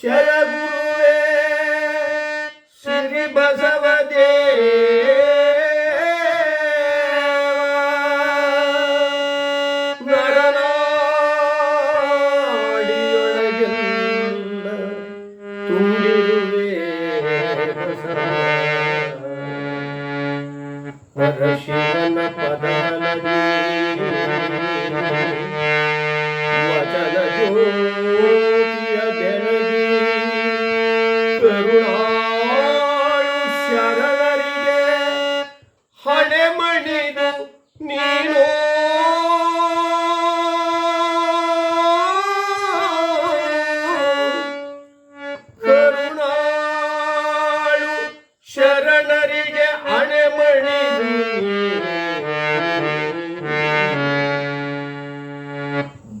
Çeleburuve Sirri Bazavade ಪರಶಿವನ ಪದಲದಿ ವಚನ ಜೋ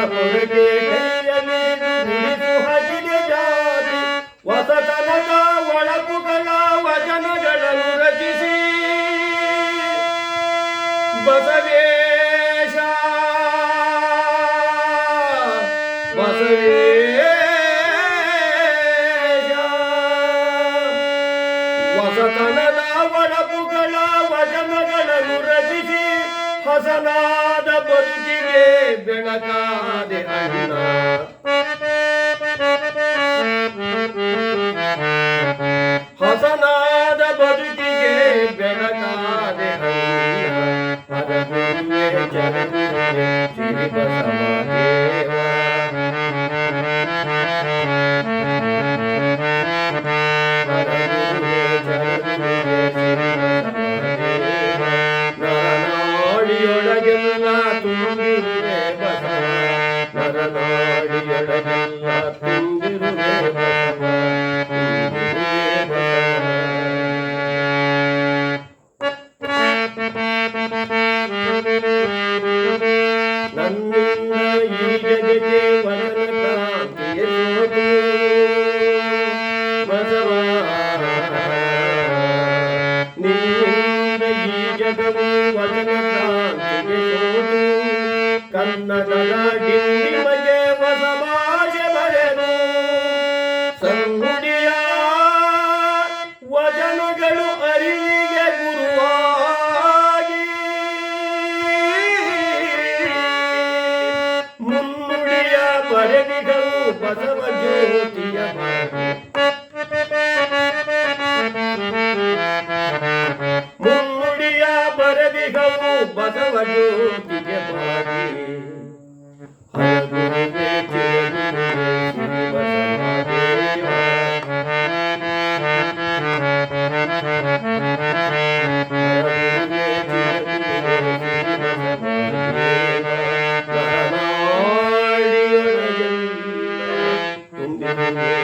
ಕಸಪುರಕ್ಕೆ ಕೈಯಲ್ಲಿಡಿದು ಗುಡಿಸು ಹಾಕಿದೆ ಜಾತಿ ಹೊಸತನದ ಒಳಪುಗಳ ವಚನಗಳನ್ನು ರಚಿಸಿ ಬಸವೇಶ ಬಸವೇಶ ಹೊಸತನದ ಒಳಪುಗಳ ವಚನಗಳನ್ನು ರಚಿಸಿ ಹಸನಾದ ಬದುಕಿಗೆ ಬೆಳಕಾದೆ ಅಣ್ಣ ಹಸನಾದ ಬದುಕಿಗೆ ಬೆಳಕಾದೆ ಅಣ್ಣ ಹರಗುರುವೆ ಜಗಗುರುವೆ ಶ್ರೀ ಕನ್ನಡದ ಡಿಂಡಿಮಗೆ ಹೊಸ ಭಾಷೆ ಬರೆದು ಸಂಗುಡಿಯ ವಚನಗಳು ಗುರುವಾಗಿ ಮುನ್ನುಡಿಯ ಬರೆದಿಗಳು ಬಸವ ಜ್ಯೋತಿಯ. ಮುನ್ನುಡಿಯ ಬರೆದಿಗಳು ಬಸವ ಜ್ಯೋತಿಗೆ Thank you.